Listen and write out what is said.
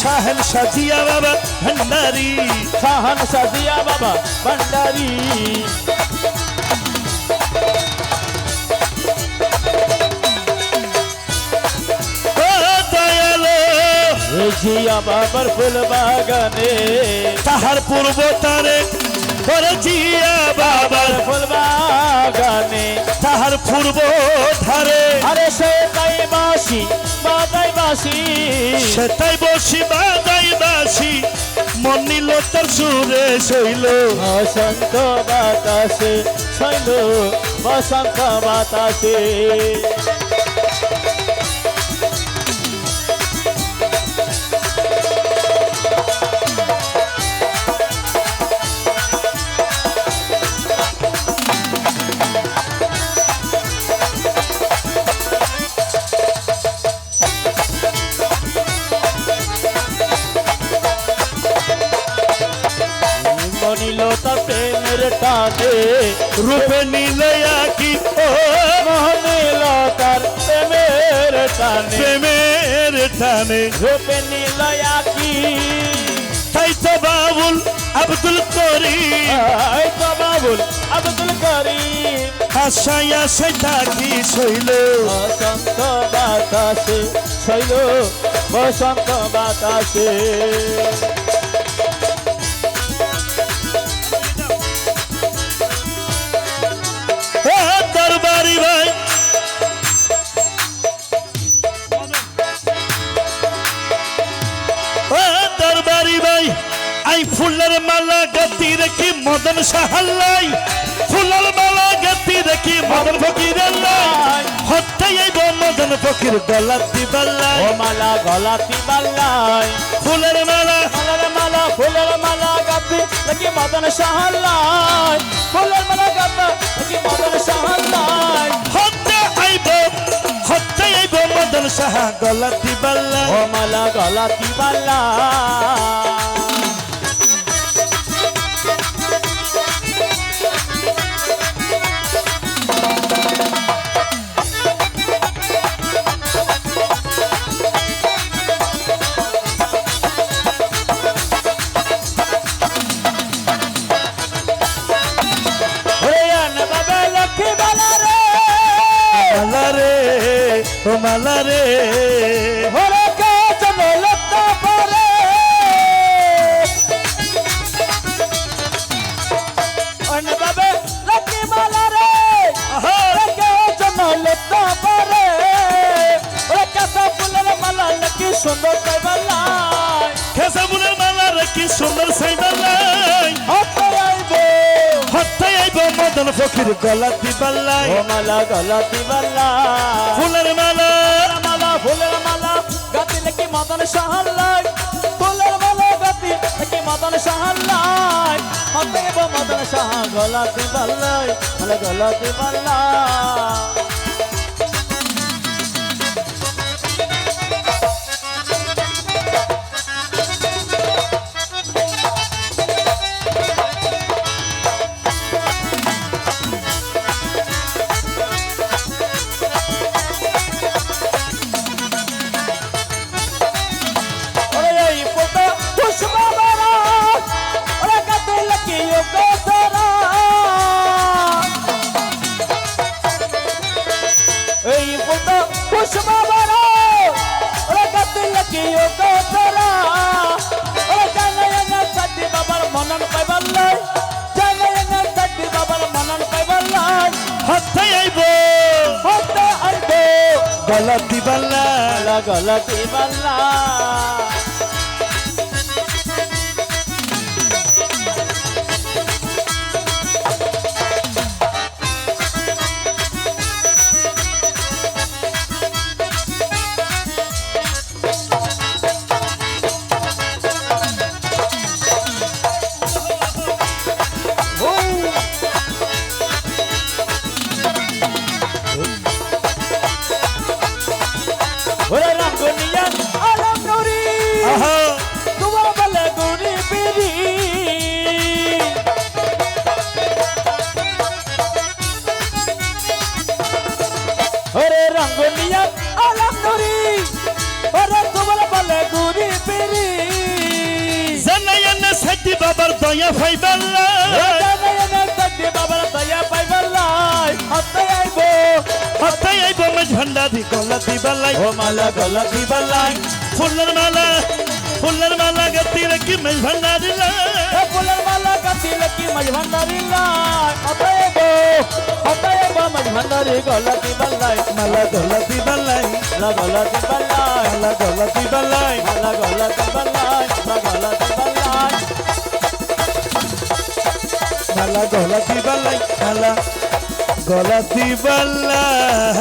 শাহেন সাজিয়া বাবা ভান্ডারি। শাহান সাজিয়া বাবা ভান্ডারি। জিয়া বাবার ফুল বাগানে তাহার পূর্ব তারে জিয়া বাবার ফুল বাগানে তাহার পূর্ব ধারে আরে সে তাই বাসি বাদাই বাসি সেটাই বসি বাজাই বাসি মন নিল তোর সুরে শৈল। বসন্ত বাতাসে শৈল বসন্ত বাতাসে। প্রেমের টানে রূপে নিলে আকি ও মনিল তার প্রেমের টানে। প্রেমের টানে। রূপে নীল আকি তাই তো বাবুল আব্দুল করিম। এই তো বাবুল আব্দুল করিম। আশাই আশাই থাকি শৈল। বসন্ত বাতাসে শৈল বসন্ত বাতাসে। ফুলের মালা গতি রেখি মদন সাহাল্লাই। ফুলের মালা গতি রেখি মদন ফকিরের লাই। হত্যা আইব মদন ফকির গলা দিবাল্লাই ও মালা গলাতি মাল্লাই ফুলের মালা। মালার মালা ফুলের মালা গাতে নাকি মদন সাহাল্লাই। ফুলের মালা গাতে মদন সাহাল্লাই। হত্যা আইব হত্যা আইব মদন সাহা গলা দিবাল্লাই ও মালা গলাতি মাল্লাই মালা লক্ষ্মী সুন্দর খেসা ফুলের মালা রে কি সুন্দর আইবো। মদন ফকির গলা দিবাল্লাই। ও মালা গলাতি বালা মদন সাহাল্লাই ফুলের মালা গতি থেকে মদন সাহাল্লাই হাতে গো মদন সাহা গলাতে বাল্লাই গলাতে পাল্লা গলা বল্লা গলতি বাল্লা। ওরে আলম নুরি। আহা। বলে গুড়ি বিড়ি ওরে রাঙ্গুনিয়ান আলম নুরি। ওরে তোমার বলে গুরি পিরি। জানাইয়ান সাইটি বাবার দয়া ফাইবাল্লা বাবার দয়া পাইবার আইব মাঝ ভান্ডারি গলা দিবালাই ও মালা গলা দিবার লাই ফুলের মালা ফুলের মালা গতি রেখি মাঝ ভান্ডারি এ ফুলের মালা কাটি লকি মাঝ ভান্ডারি লাই হাতে আইব হাতে আইব মাঝ ভান্ডারি গলা দিবার লাই মালা গলা দিবালাই মালা গলা দিবার লাই মালা গলা দিবালাই মালা গলা দিবার লাই মালা গলা দিবার লাই মালা গলা দিবালাই মালা গলা দিবালাই